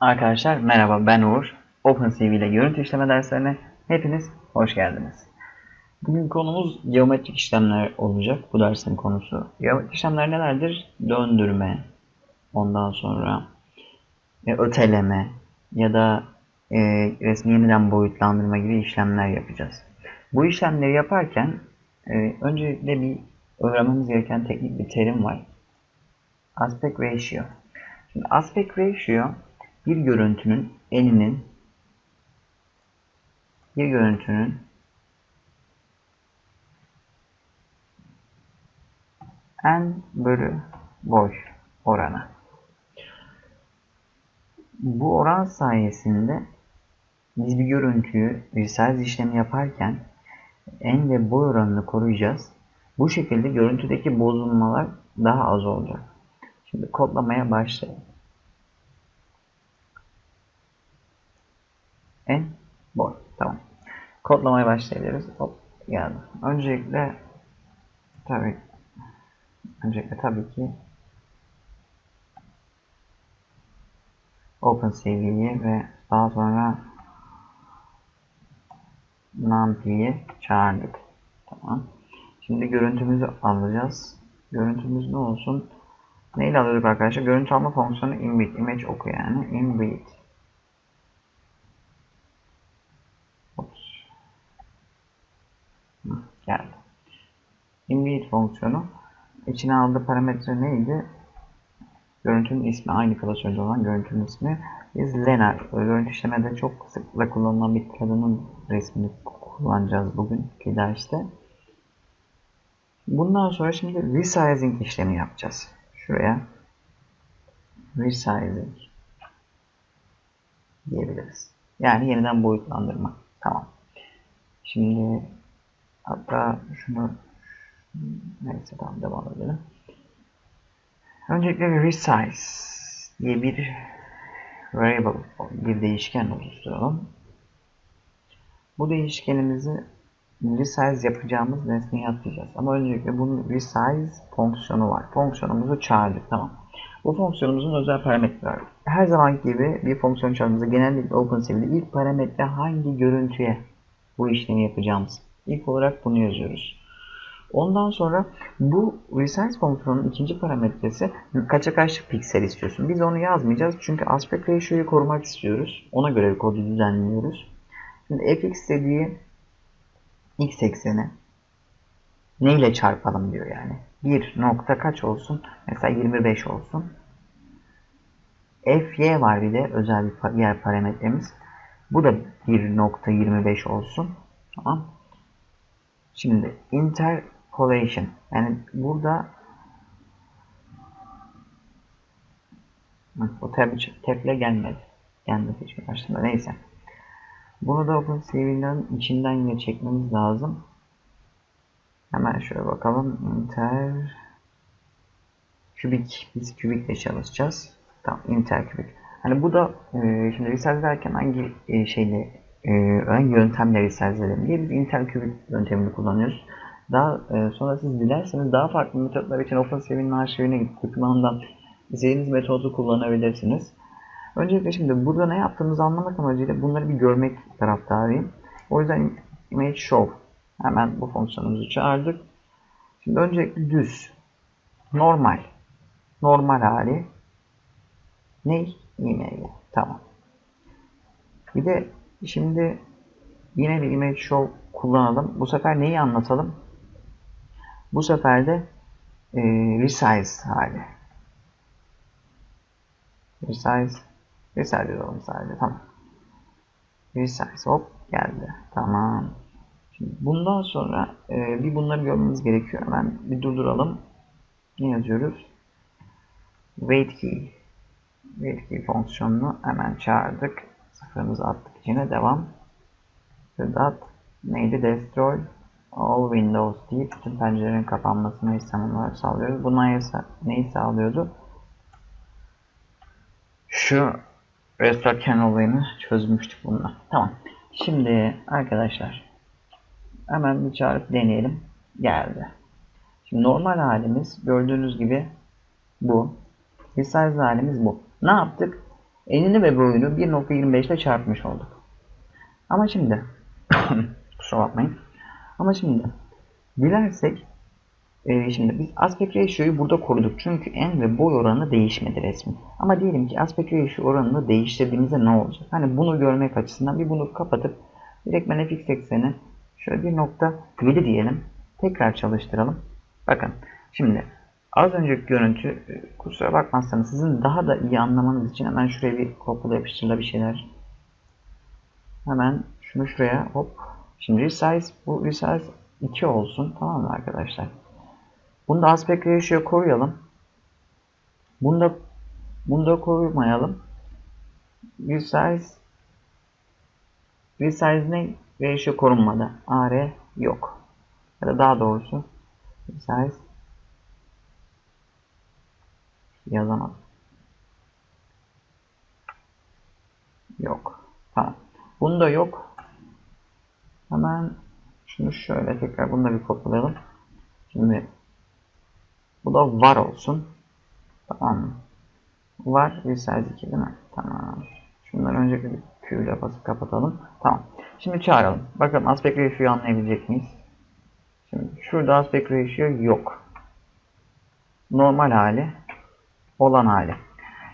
Arkadaşlar merhaba ben Uğur. OpenCV ile görüntü işleme derslerine hepiniz hoş geldiniz. Bugün konumuz geometrik işlemler olacak. Bu dersin konusu. Geometrik işlemler nelerdir? Döndürme, ondan sonra e, öteleme ya da e, resmi yeniden boyutlandırma gibi işlemler yapacağız. Bu işlemleri yaparken e, öncelikle bir öğrenmemiz gereken teknik bir terim var. Aspect ratio. Şimdi aspect ratio bir görüntünün eninin bir görüntünün en bölü boy oranı. Bu oran sayesinde biz bir görüntüyü resize işlemi yaparken en ve boy oranını koruyacağız. Bu şekilde görüntüdeki bozulmalar daha az olacak. Şimdi kodlamaya başlayalım. En boy. Tamam. Kodlamaya başlayabiliriz. Hop geldim. Öncelikle tabii öncelikle tabii ki OpenCV'yi ve daha sonra NumPy'yi çağırdık. Tamam. Şimdi görüntümüzü alacağız. Görüntümüz ne olsun? Neyle alıyorduk arkadaşlar? Görüntü alma fonksiyonu inbit. Image oku yani. Inbit. Ops. Hı, geldi. Inbit fonksiyonu içine aldığı parametre neydi? Görüntünün ismi aynı klasörde olan görüntünün ismi is Lena. Görüntü işlemede çok sıklıkla kullanılan bir kadının resmini kullanacağız bugünkü derste. Bundan sonra şimdi resizing işlemi yapacağız. Şuraya resizing diyebiliriz. Yani yeniden boyutlandırma. Tamam. Şimdi hatta şunu neyse tamam devam edelim. Öncelikle resize diye bir variable, bir değişken oluşturalım. Bu değişkenimizi resize yapacağımız nesneye atacağız. Ama öncelikle bunun resize fonksiyonu var. Fonksiyonumuzu çağırdık. Tamam. Bu fonksiyonumuzun özel parametreleri var. Her zaman gibi bir fonksiyon çağırdığımızda genellikle OpenCV'de ilk parametre hangi görüntüye bu işlemi yapacağımız. İlk olarak bunu yazıyoruz. Ondan sonra bu resize fonksiyonunun ikinci parametresi kaça kaçlık piksel istiyorsun. Biz onu yazmayacağız çünkü aspect ratio'yu korumak istiyoruz. Ona göre kodu düzenliyoruz. Şimdi fx dediği x ekseni ne ile çarpalım diyor yani. Bir nokta kaç olsun? Mesela 25 olsun. fy var bir de özel bir diğer parametremiz. Bu da 1.25 olsun. Tamam. Şimdi interpolation yani burada o tab, table gelmedi. Gelmedi hiçbir başında. Neyse. Bunu da OpenCV'nin içinden yine çekmemiz lazım. Hemen şöyle bakalım. Inter kübik. Biz kübikle çalışacağız. Tamam. Inter kübik. Hani bu da e, şimdi resize ederken hangi e, şeyle e, hangi yöntemle resize edelim diye biz Intel kübik yöntemini kullanıyoruz. Daha e, sonra siz dilerseniz daha farklı metotlar için OpenCV'nin arşivine gidip dokümandan istediğiniz metodu kullanabilirsiniz. Öncelikle şimdi burada ne yaptığımızı anlamak amacıyla bunları bir görmek taraftarıyım. O yüzden image show. Hemen bu fonksiyonumuzu çağırdık. Şimdi öncelikle düz. Normal. Normal hali. Ne? Email. Tamam. Bir de şimdi yine bir image show kullanalım. Bu sefer neyi anlatalım? Bu sefer de e, resize hali. Resize Resize yazalım sadece. Tamam. Resize hop geldi. Tamam. Şimdi bundan sonra e, bir bunları görmemiz gerekiyor. Hemen bir durduralım. Ne yazıyoruz? Wait key. Wait key fonksiyonunu hemen çağırdık. Sıfırımızı attık içine. Devam. Dot neydi? Destroy all windows deyip bütün pencerelerin kapanmasını işlem olarak sağlıyoruz. Bu neyi sağlıyordu? Şu Restore olayını çözmüştük bununla. Tamam. Şimdi arkadaşlar hemen bir çağırıp deneyelim. Geldi. Şimdi normal halimiz gördüğünüz gibi bu. Resize halimiz bu. Ne yaptık? enini ve boyunu 1.25 ile çarpmış olduk. Ama şimdi kusura bakmayın. Ama şimdi dilersek e, şimdi biz aspect ratio'yu burada koruduk. Çünkü en ve boy oranı değişmedi resmi. Ama diyelim ki aspect ratio oranını değiştirdiğimizde ne olacak? Hani bunu görmek açısından bir bunu kapatıp direkt ben fx ekseni şöyle bir nokta 7 diyelim. Tekrar çalıştıralım. Bakın şimdi az önceki görüntü e, kusura bakmazsanız sizin daha da iyi anlamanız için hemen şuraya bir kopyala yapıştırla bir şeyler. Hemen şunu şuraya hop. Şimdi resize bu resize 2 olsun. Tamam mı arkadaşlar? Bunu da aspect ratio koruyalım. Bunu da bunu da korumayalım. Resize resize ne? Ratio korunmadı. AR yok. Ya da daha doğrusu resize yazamadım. Yok. Tamam. Bunda yok. Hemen şunu şöyle tekrar bunu da bir kopyalayalım. Şimdi bu da var olsun. Tamam? Var resize 2 değil mi? Tamam. Şunları öncelikle bir Q ile basıp kapatalım. Tamam. Şimdi çağıralım. Bakalım aspect ratio'yu anlayabilecek miyiz? Şimdi şurada aspect ratio yok. Normal hali olan hali.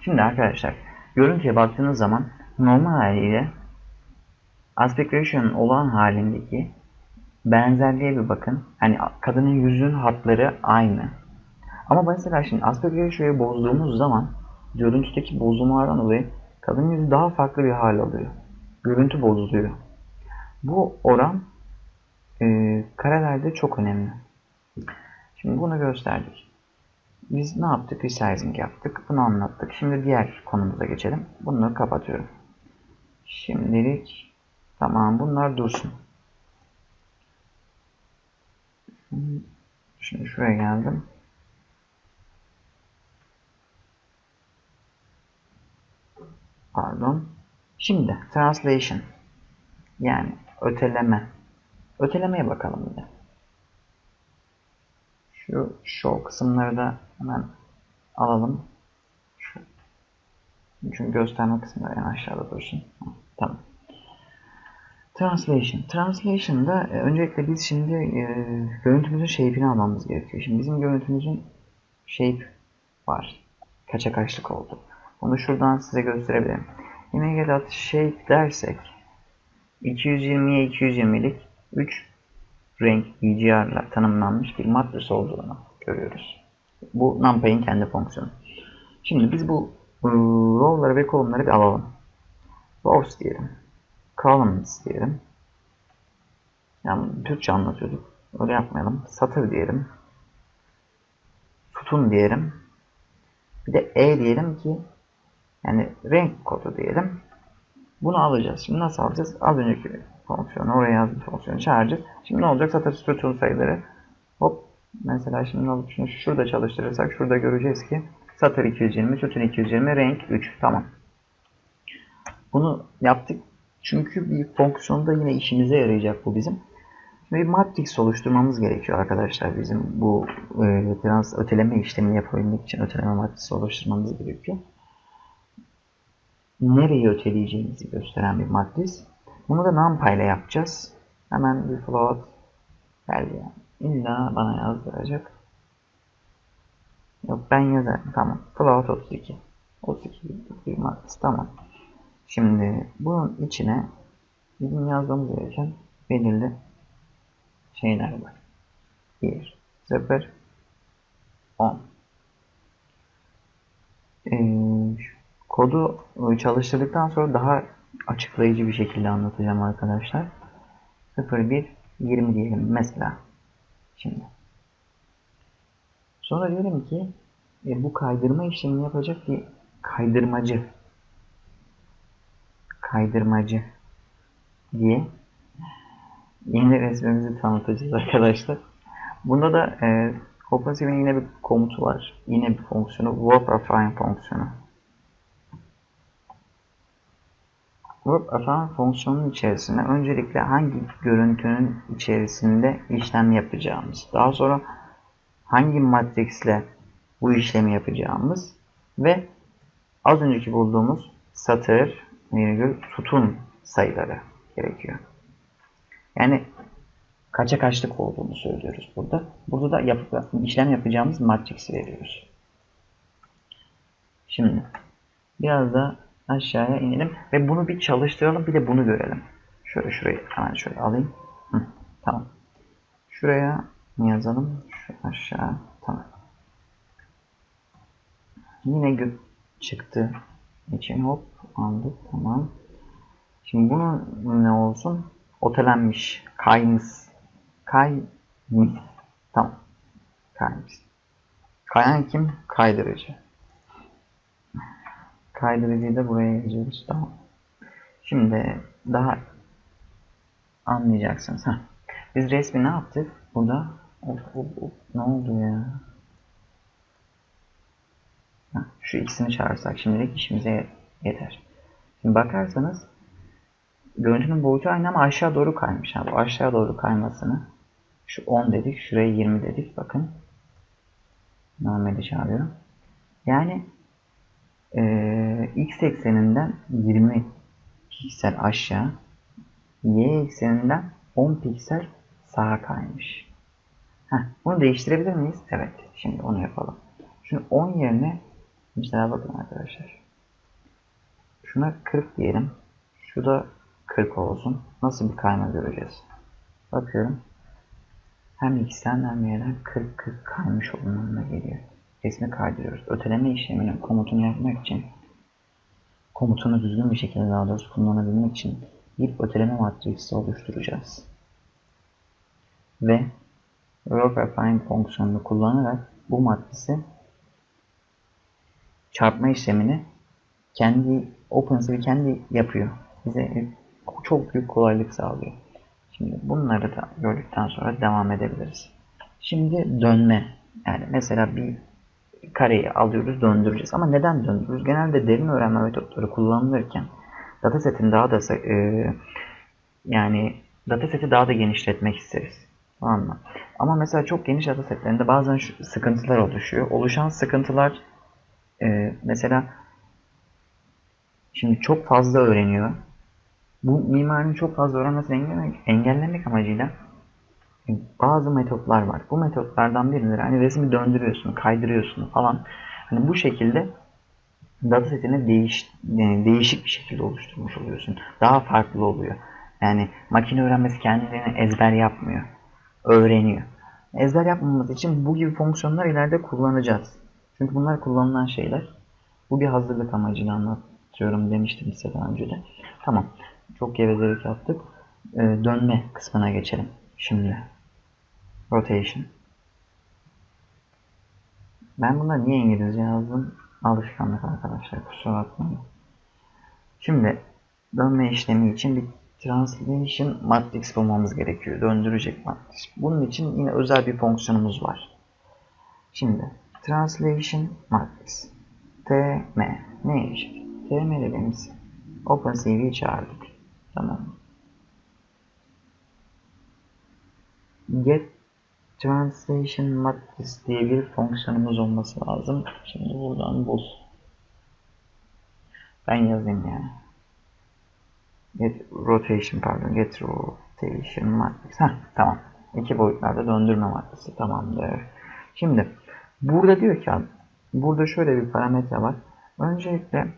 Şimdi arkadaşlar görüntüye baktığınız zaman normal haliyle aspect ratio'nun olan halindeki benzerliğe bir bakın. Hani kadının yüzün hatları aynı. Ama mesela şimdi aspect ratio'yu bozduğumuz zaman görüntüdeki bozulmalardan dolayı kadının yüzü daha farklı bir hal alıyor. Görüntü bozuluyor. Bu oran e, karelerde çok önemli. Şimdi bunu gösterdik. Biz ne yaptık? Resizing yaptık. Bunu anlattık. Şimdi diğer konumuza geçelim. Bunu kapatıyorum. Şimdilik tamam bunlar dursun. Şimdi şuraya geldim. Pardon. Şimdi translation yani öteleme. Ötelemeye bakalım bir de. Şu show kısımları da hemen alalım. Şu. Çünkü gösterme kısımları en aşağıda dursun. Tamam. Translation. Translation'da e, öncelikle biz şimdi e, görüntümüzün shape'ini almamız gerekiyor. Şimdi bizim görüntümüzün shape var. Kaça kaçlık oldu. Onu şuradan size gösterebilirim. Yine gel at shape dersek 220'ye 220'lik 3 renk BGR ile tanımlanmış bir matris olduğunu görüyoruz. Bu NumPy'in kendi fonksiyonu. Şimdi biz bu e, row'ları ve kolumları bir alalım. Rows diyelim. Columns diyelim. Yani Türkçe anlatıyorduk. Öyle yapmayalım. Satır diyelim. Sütun diyelim. Bir de E diyelim ki yani renk kodu diyelim. Bunu alacağız. Şimdi nasıl alacağız? Az önceki fonksiyonu oraya yazdığı fonksiyonu çağıracağız. Şimdi ne olacak? Satır sütun sayıları. Hop. Mesela şimdi ne olacak? Şunu şurada çalıştırırsak şurada göreceğiz ki satır 220, sütun 220, renk 3. Tamam. Bunu yaptık. Çünkü bir fonksiyonda yine işimize yarayacak bu bizim. Bir matrix oluşturmamız gerekiyor arkadaşlar bizim bu e, trans öteleme işlemini yapabilmek için öteleme matrisi oluşturmamız gerekiyor. Nereyi öteleyeceğimizi gösteren bir matris. Bunu da numpy ile yapacağız. Hemen bir float geldi yani. İlla bana yazdıracak. Yok ben yazarım. Tamam. Float 32. 32 bir matris. Tamam. Şimdi bunun içine bizim yazmamız gereken belirli şeyler var. 1, 0, 10. Ee, kodu çalıştırdıktan sonra daha açıklayıcı bir şekilde anlatacağım arkadaşlar. 0, 1, 20 diyelim mesela. Şimdi. Sonra diyelim ki e, bu kaydırma işlemini yapacak bir kaydırmacı kaydırmacı diye yeni resmimizi tanıtacağız arkadaşlar. Bunda da e, OpenCV'nin yine bir komutu var. Yine bir fonksiyonu. Warp Affine fonksiyonu. Warp Affine fonksiyonun içerisinde öncelikle hangi görüntünün içerisinde işlem yapacağımız, daha sonra hangi matrisle bu işlemi yapacağımız ve az önceki bulduğumuz satır, virgül, sütun sayıları gerekiyor. Yani kaça kaçlık olduğunu söylüyoruz burada. Burada da yap işlem yapacağımız matrix'i veriyoruz. Şimdi biraz da aşağıya inelim ve bunu bir çalıştıralım bir de bunu görelim. Şöyle şurayı hemen şöyle alayım. Hı, tamam. Şuraya yazalım. Şu aşağı. Tamam. Yine çıktı için hop aldık. Tamam. Şimdi bunun ne olsun? Otelenmiş. Kaymış. Kaymış. Tamam. Kaymış. Kayan kim? Kaydırıcı. Kaydırıcıyı da buraya yazıyoruz. Tamam. Şimdi daha anlayacaksınız. Heh. Biz resmi ne yaptık? Burada of, of, of. ne oldu ya? Şu ikisini çağırsak şimdilik işimize yeter. Şimdi bakarsanız görüntünün boyutu aynı ama aşağı doğru kaymış. Yani bu aşağı doğru kaymasını şu 10 dedik, şuraya 20 dedik. Bakın. Normalde çağırıyor. Yani e, x ekseninden 20 piksel aşağı, y ekseninden 10 piksel sağa kaymış. Heh, bunu değiştirebilir miyiz? Evet. Şimdi onu yapalım. Şunu 10 yerine mesela bakın arkadaşlar. Şuna 40 diyelim. Şu da 40 olsun. Nasıl bir kayma göreceğiz? Bakıyorum. Hem x'ten hem y'den 40 40 kaymış olmanına geliyor. Resmi kaydırıyoruz. Öteleme işleminin komutunu yapmak için komutunu düzgün bir şekilde daha doğrusu kullanabilmek için bir öteleme matrisi oluşturacağız. Ve work affine fonksiyonunu kullanarak bu matrisi çarpma işlemini kendi OpenCV kendi yapıyor. Bize çok büyük kolaylık sağlıyor. Şimdi bunları da gördükten sonra devam edebiliriz. Şimdi dönme. Yani mesela bir kareyi alıyoruz döndüreceğiz. Ama neden döndürürüz? Genelde derin öğrenme metotları kullanılırken datasetin daha da e, yani dataseti daha da genişletmek isteriz. Tamam? Ama mesela çok geniş datasetlerinde bazen sıkıntılar oluşuyor. Oluşan sıkıntılar e, mesela şimdi çok fazla öğreniyor. Bu mimarinin çok fazla öğrenmesini engellemek, engellemek amacıyla bazı metotlar var. Bu metotlardan birileri hani resmi döndürüyorsun, kaydırıyorsun falan. Hani bu şekilde datasetini değiş, yani değişik bir şekilde oluşturmuş oluyorsun. Daha farklı oluyor. Yani makine öğrenmesi kendilerini ezber yapmıyor. Öğreniyor. Ezber yapmamız için bu gibi fonksiyonlar ileride kullanacağız. Çünkü bunlar kullanılan şeyler. Bu bir hazırlık amacıyla anlatıyorum demiştim size daha önce de. Tamam. Çok gevezelik yaptık. Ee, dönme kısmına geçelim. Şimdi. Rotation. Ben bunda niye İngilizce yazdım? Alışkanlık arkadaşlar. Kusura bakmayın. Şimdi dönme işlemi için bir translation matrix bulmamız gerekiyor. Döndürecek matrix. Bunun için yine özel bir fonksiyonumuz var. Şimdi translation matrix tm ne eşit? tm dediğimiz OpenCV'yi çağırdık. Tamam. Get translation matrix diye bir fonksiyonumuz olması lazım. Şimdi buradan bul. Ben yazayım yani. Get rotation pardon get rotation matrix. Heh, tamam. İki boyutlarda döndürme matrisi tamamdır. Şimdi burada diyor ki burada şöyle bir parametre var. Öncelikle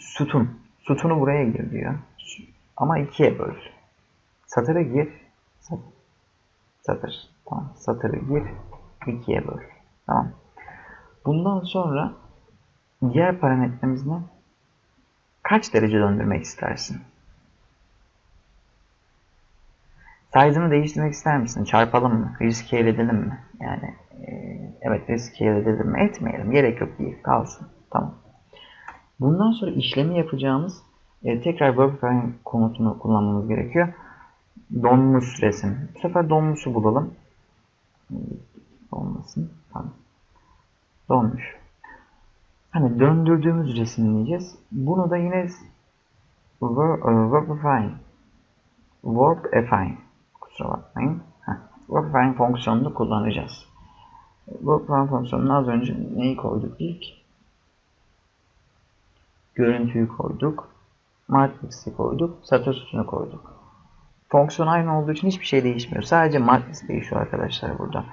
sütun. Sütunu buraya gir diyor. Ama ikiye böl. Satırı gir. Satır. Tamam. Satırı gir. ikiye böl. Tamam. Bundan sonra diğer parametremiz ne? Kaç derece döndürmek istersin? Size'ını değiştirmek ister misin? Çarpalım mı? Rescale edelim mi? Yani evet edelim mi? Etmeyelim. Gerek yok değil. Kalsın. Tamam. Bundan sonra işlemi yapacağımız e, tekrar WordPress komutunu kullanmamız gerekiyor. Donmuş resim. Bu sefer donmuşu bulalım. Donmasın. Tamam. Donmuş. Hani döndürdüğümüz resim diyeceğiz. Bunu da yine Warp Affine Warp Affine kusura bakmayın. Warp Affine fonksiyonunu kullanacağız. Warp Affine fonksiyonuna az önce neyi koyduk ilk? görüntüyü koyduk. Matrix'i koyduk. Sütunu koyduk. Fonksiyon aynı olduğu için hiçbir şey değişmiyor. Sadece matris değişiyor arkadaşlar burada.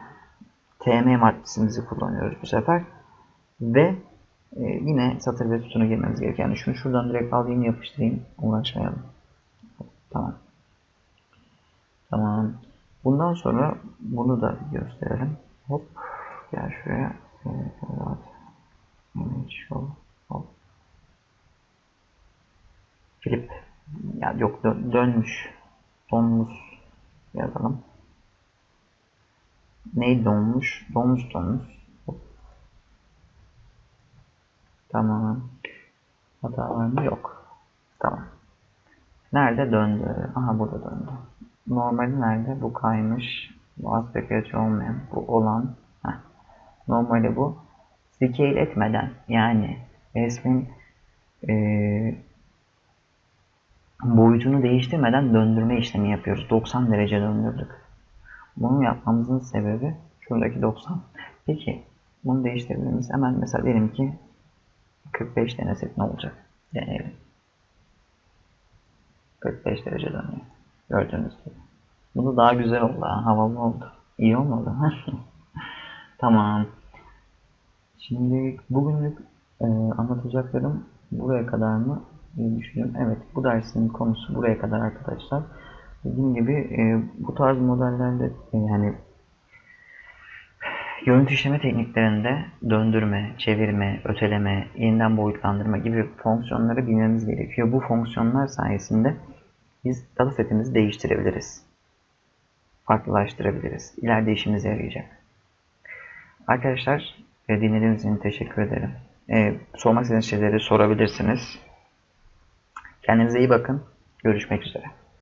TM matrisimizi kullanıyoruz bu sefer. Ve e, yine satır ve sütunu girmemiz gerekiyor. Yani şunu şuradan direkt alayım yapıştırayım. Uğraşmayalım. Tamam. Tamam. Bundan sonra bunu da gösterelim. Hop. Gel şuraya. Image show. Hop. Flip. Ya yok dön, dönmüş. Donmuş yazalım. Ney donmuş? Donmuş donmuş. Hop. Tamam. Hata var mı? Yok. Tamam. Nerede döndü? Aha burada döndü. Normali nerede? Bu kaymış. Bu ratio olmayan. Bu olan. Heh. Normali bu. Scale etmeden yani resmin ee, boyutunu değiştirmeden döndürme işlemi yapıyoruz. 90 derece döndürdük. Bunu yapmamızın sebebi şuradaki 90. Peki bunu değiştirebilir miyiz? Hemen mesela diyelim ki 45 denesek ne olacak? Deneyelim. 45 derece dönüyor. Gördüğünüz gibi. Bunu daha güzel oldu. Ha, havalı oldu. İyi olmadı. tamam. Şimdi bugünlük e, anlatacaklarım buraya kadar mı diye düşünüyorum. Evet bu dersin konusu buraya kadar arkadaşlar. Dediğim gibi e, bu tarz modellerde e, yani görüntü işleme tekniklerinde döndürme, çevirme, öteleme, yeniden boyutlandırma gibi fonksiyonları bilmemiz gerekiyor. Bu fonksiyonlar sayesinde biz datasetimizi değiştirebiliriz. Farklılaştırabiliriz. İleride işimize yarayacak. Arkadaşlar dinlediğiniz için teşekkür ederim. Ee, sormak istediğiniz şeyleri sorabilirsiniz. Kendinize iyi bakın. Görüşmek üzere.